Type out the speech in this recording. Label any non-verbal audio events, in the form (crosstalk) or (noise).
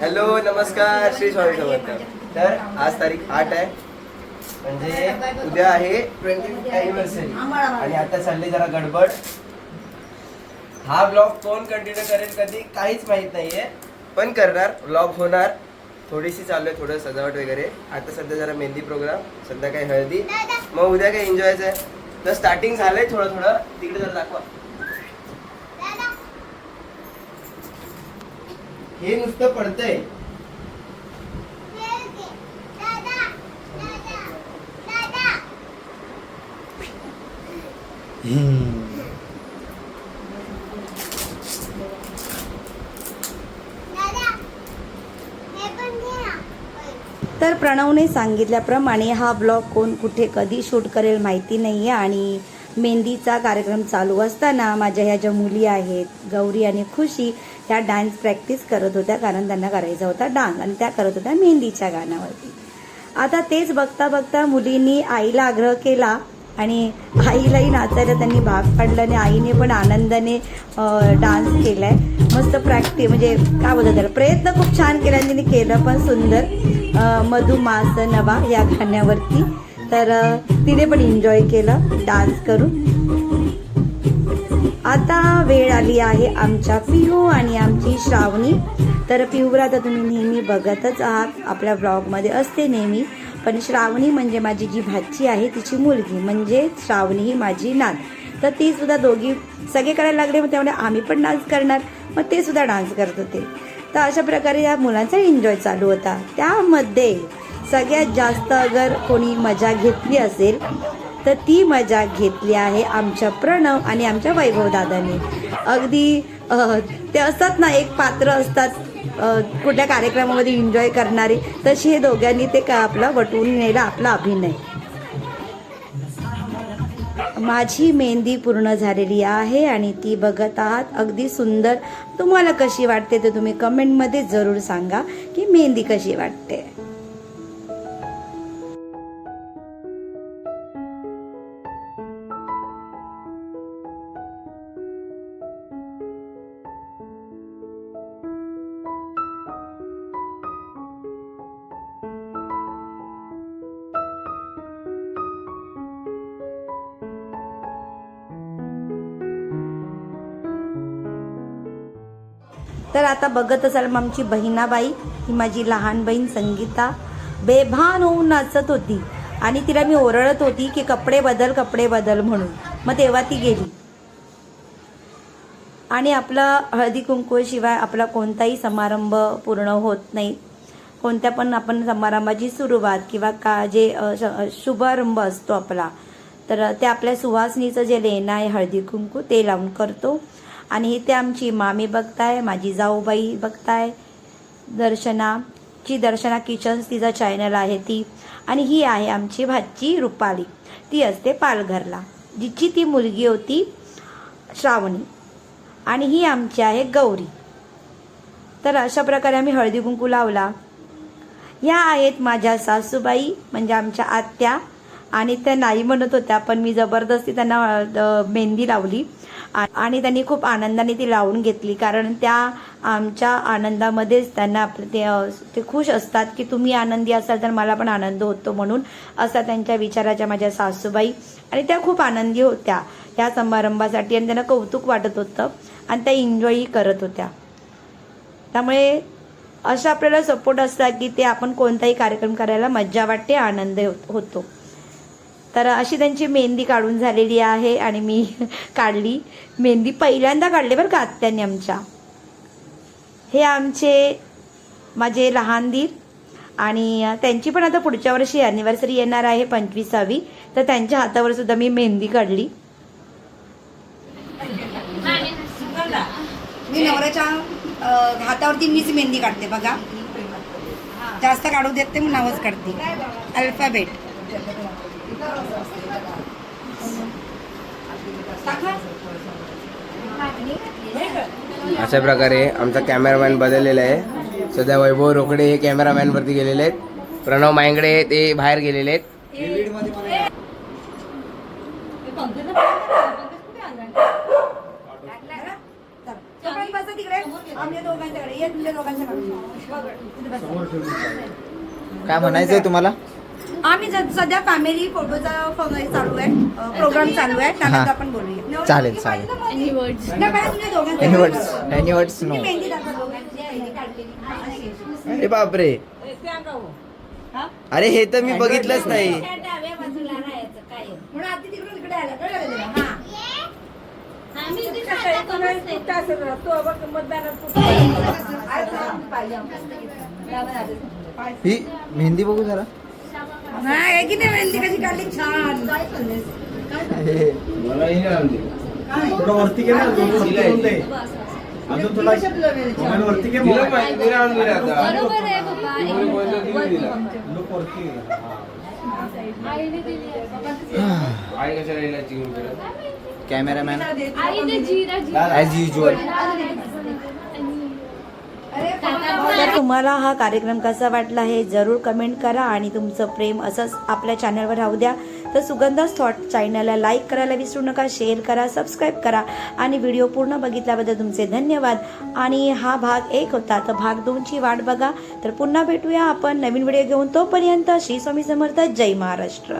Hello नमस्कार श्री स्वामी समर्थ. तर आज तारीख आठ आहे. म्हणजे उद्या आहे ट्वेंटी अॅनिव्हर्सरी आणि आता चालली जरा गडबड. हा ब्लॉग कोण कंटिन्यू करेल कधी काहीच माहीत नाहीये. पण करणार ब्लॉग होणार. थोडीशी चालू आहे थोडं सजावट वगैरे. आता सध्या जरा मेहंदी प्रोग्राम संध्याकाळी हळदी. मग उद्या काय एन्जॉयचं आहे. तर स्टार्टिंग झालंय थोडं थोडं. तिकडे जरा दाखवा. हे नुसतं पडतंय. तर प्रणवने सांगितल्याप्रमाणे हा ब्लॉग कोण कुठे कधी शूट करेल माहिती नाही आहे आणि मेहंदीचा कार्यक्रम चालू असताना माझ्या ह्या ज्या मुली आहेत गौरी आणि खुशी त्या डान्स प्रॅक्टिस करत होत्या कारण त्यांना करायचा होता डान्स आणि त्या करत होत्या मेहंदीच्या गाण्यावरती. आता तेच बघता बघता मुलींनी आईला आग्रह केला आणि आईलाही नाचायला त्यांनी भाग पाडला आणि आईने पण आनंदाने डान्स केलाय. मस्त प्रॅक्टिस म्हणजे काय बोलतात त्याला प्रयत्न खूप छान केला आणि तिने केलं पण सुंदर. मधुमास नवा या गाण्यावरती. तर तिने पण एन्जॉय केलं डान्स करून. आता वेळ आली आहे आमच्या पिहू आणि आमची श्रावणी. तर पिहूवर आता तुम्ही नेहमी बघतच आहात. आपल्या ब्लॉगमध्ये असते नेहमी. पण श्रावणी म्हणजे माझी जी भाची आहे तिची मुलगी. म्हणजे श्रावणी ही माझी नात. तर ती सुद्धा दोघी सगळे करायला लागले मग त्यामुळे आम्ही पण डान्स करणार. मग ते सुद्धा डान्स करत होते. तर अशा प्रकारे या मुलांचा एन्जॉय चालू होता. त्यामध्ये सगळ्यात जास्त अगर कोणी मजा घेतली असेल तर ती मजा घेतली आहे आमच्या प्रणव आणि आमच्या वैभव दादाने अगदी ते असतात ना एक पात्र असतात कुठल्या कार्यक्रमामध्ये एन्जॉय करणारे. तशी हे दोघांनी ते का आपला वटवून नेला आपला अभिनय. माझी मेहंदी पूर्ण झालेली आहे आणि ती बघत आहात. अगदी सुंदर. तुम्हाला कशी वाटते ते तुम्ही कमेंटमध्ये जरूर सांगा की मेहंदी कशी वाटते. तर आता बघत असाल मग आमची बहिणाबाई ही माझी लहान बहीण संगीता. बेभान होऊन नाचत होती आणि तिला मी ओरडत होती की कपडे बदल कपडे बदल म्हणून. मग तेव्हा ती गेली. आणि आपला हळदी कुंकूशिवाय आपला कोणताही समारंभ पूर्ण होत नाही. कोणत्या पण आपण समारंभाची सुरुवात किंवा का जे शुभारंभ असतो आपला तर ते आपल्या सुवासनीचं जे लेणं आहे हळदी कुंकू ते लावून करतो. आणि इथे आमची मामी बघताय माझी जाऊबाई बघताय. दर्शनाची दर्शना किचन्स तिचा चॅनल आहे ती. आणि ही आहे आमची भाची रुपाली. ती असते पालघरला जिची ती मुलगी होती श्रावणी. आणि ही आमची आहे गौरी. तर अशा प्रकारे आम्ही हळदी कुंकू लावला. या आहेत माझ्या सासूबाई म्हणजे आमच्या आत्या आणि त्या नाही म्हणत होत्या पण मी जबरदस्ती त्यांना मेहंदी लावली. आ- आणि त्यांनी खूप आनंदाने ती लावून घेतली कारण त्या आमच्या आनंदामध्येच त्यांना ते ते खुश असतात की तुम्ही आनंदी असाल तर मला पण आनंद होतो म्हणून असा त्यांच्या विचाराच्या माझ्या सासूबाई आणि त्या खूप आनंदी होत्या या समारंभासाठी आणि त्यांना कौतुक वाटत होतं आणि त्या एन्जॉयही करत होत्या. त्यामुळे असं आपल्याला सपोर्ट असतात की ते आपण कोणताही कार्यक्रम करायला मज्जा वाटते आनंद होतो होतो. तर अशी त्यांची मेहंदी काढून झालेली आहे आणि मी (laughs) काढली. मेहंदी पहिल्यांदा काढली बरं का आत्यांनी आमच्या. हे आमचे माझे लहान दीर आणि त्यांची पण आता पुढच्या वर्षी ॲनिव्हर्सरी येणार आहे पंचवीसावी. तर त्यांच्या हातावर सुद्धा मी मेहंदी काढली. मी नवऱ्याच्या हातावरती मीच मेहंदी काढते बघा. जास्त काढू देत मी नावच काढते. अल्फाबेट. अशा प्रकारे आमचा कॅमेरामॅन बदललेला आहे. सध्या वैभव रोकडे हे कॅमेरामॅन वरती गेलेले आहेत. प्रणव मायंगडे ते बाहेर गेलेले आहेत. काय म्हणायचंय तुम्हाला? आम्ही सध्या फॅमिली फोटोचा चालू आहे प्रोग्राम चालू आहे त्यानंतर हा. आपण बोलूया. चालेल, चालेल. Any words any words no. अरे बापरे. अरे हे तर मी बघितलंच नाही. म्हणून आधी तिकडून इकडे आला कळलं का तुला? ही मेहंदी बघू जरा. नाही आहे की नाही मेहंदी कशी काढली? छान. थोडं वरती घे ना दोन वरती करून दे. अजून तुला मोबाईल वरती घे मोबाईल. बरोबर आहे पप्पा लोक वरती घे. हा. कॅमेरामॅन ॲज युजल तर तुम्हाला हा कार्यक्रम कसा वाटला हे जरूर कमेंट करा आणि तुमचं प्रेम असंच आपल्या चॅनलवर राहू द्या. तर सुगंधास थॉट चॅनलला लाईक करायला विसरू नका शेअर करा सबस्क्राईब करा आणि व्हिडिओ पूर्ण बघितल्याबद्दल तुमचे धन्यवाद. आणि हा भाग एक होता तर भाग दोनची वाट बघा. तर पुन्हा भेटूया आपण नवीन व्हिडिओ घेऊन. तोपर्यंत श्री स्वामी समर्थ जय महाराष्ट्र.